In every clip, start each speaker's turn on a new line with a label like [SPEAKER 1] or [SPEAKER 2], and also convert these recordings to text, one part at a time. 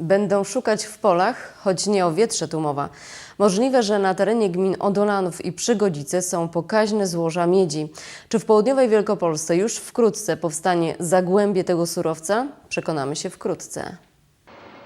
[SPEAKER 1] Będą szukać w polach, choć nie o wietrze tu mowa. Możliwe, że na terenie gmin Odolanów i Przygodzice są pokaźne złoża miedzi. Czy w południowej Wielkopolsce już wkrótce powstanie zagłębie tego surowca? Przekonamy się wkrótce.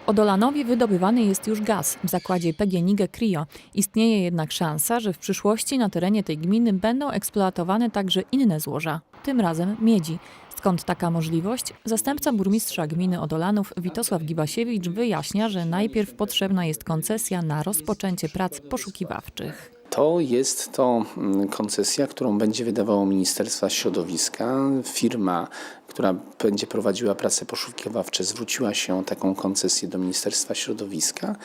[SPEAKER 2] Odolanowi wydobywany jest już gaz w zakładzie PGNiG Cryo. Istnieje jednak szansa, że w przyszłości na terenie tej gminy będą eksploatowane także inne złoża, tym razem miedzi. Skąd taka możliwość? Zastępca burmistrza gminy Odolanów Witosław Gibasiewicz wyjaśnia, że najpierw potrzebna jest koncesja na rozpoczęcie prac poszukiwawczych.
[SPEAKER 3] To jest to mm, koncesja, którą będzie wydawało Ministerstwa Środowiska. Firma, która będzie prowadziła prace poszukiwawcze, zwróciła się o taką koncesję do Ministerstwa Środowiska,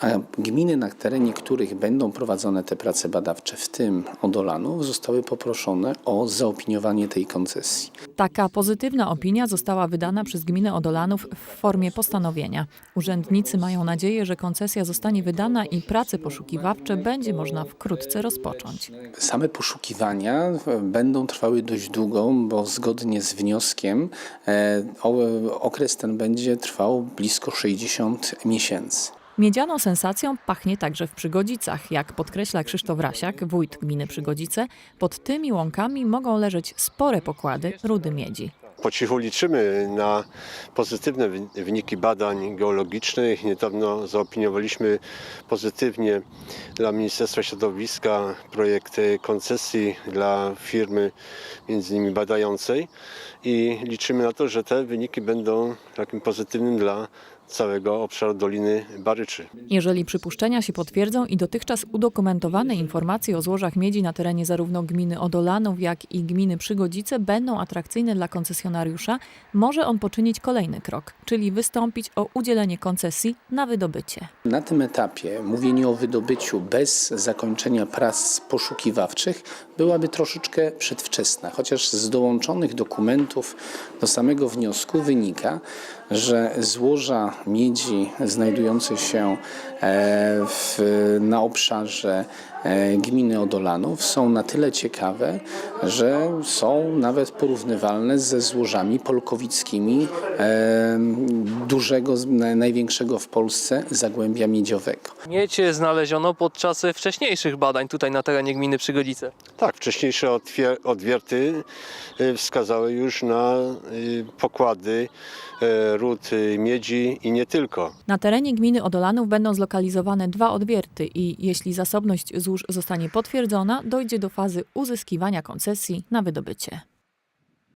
[SPEAKER 3] a gminy, na terenie których będą prowadzone te prace badawcze, w tym Odolanów, zostały poproszone o zaopiniowanie tej koncesji.
[SPEAKER 2] Taka pozytywna opinia została wydana przez gminę Odolanów w formie postanowienia. Urzędnicy mają nadzieję, że koncesja zostanie wydana i prace poszukiwawcze będzie można wkrótce rozpocząć.
[SPEAKER 3] Same poszukiwania e, będą trwały dość długo, bo zgodnie z wnioskiem e, okres ten będzie trwał blisko 60 miesięcy.
[SPEAKER 2] Miedzianą sensacją pachnie także w Przygodzicach. Jak podkreśla Krzysztof Rasiak, wójt gminy Przygodzice, pod tymi łąkami mogą leżeć spore pokłady rudy miedzi.
[SPEAKER 4] Po cichu liczymy na pozytywne wy- wyniki badań geologicznych. Niedawno zaopiniowaliśmy pozytywnie dla Ministerstwa Środowiska projekt e, koncesji dla firmy między innymi badającej i liczymy na to, że te wyniki będą takim pozytywnym dla całego obszaru Doliny Baryczy.
[SPEAKER 2] Jeżeli przypuszczenia się potwierdzą i dotychczas udokumentowane informacje o złożach miedzi na terenie zarówno gminy Odolanów, jak i gminy Przygodzice będą atrakcyjne dla koncesjonariusza, może on poczynić kolejny krok, czyli wystąpić o udzielenie koncesji na wydobycie.
[SPEAKER 3] Na tym etapie mówienie o wydobyciu bez zakończenia prac poszukiwawczych byłaby troszeczkę przedwczesna, chociaż z dołączonych dokumentów do samego wniosku wynika, że złoża miedzi znajdujące się e, w, na obszarze gminy Odolanów są na tyle ciekawe, że są nawet porównywalne ze złożami polkowickimi e, dużego, na- największego w Polsce zagłębia miedziowego.
[SPEAKER 5] Miedź znaleziono podczas wcześniejszych badań tutaj na terenie gminy Przygodzice.
[SPEAKER 4] Tak, wcześniejsze odwierty y, wskazały już na y, pokłady y, ród miedzi i nie tylko.
[SPEAKER 2] Na terenie gminy Odolanów będą zlokalizowane dwa odwierty i jeśli zasobność złóż zostanie potwierdzona, dojdzie do fazy uzyskiwania koncesji na wydobycie.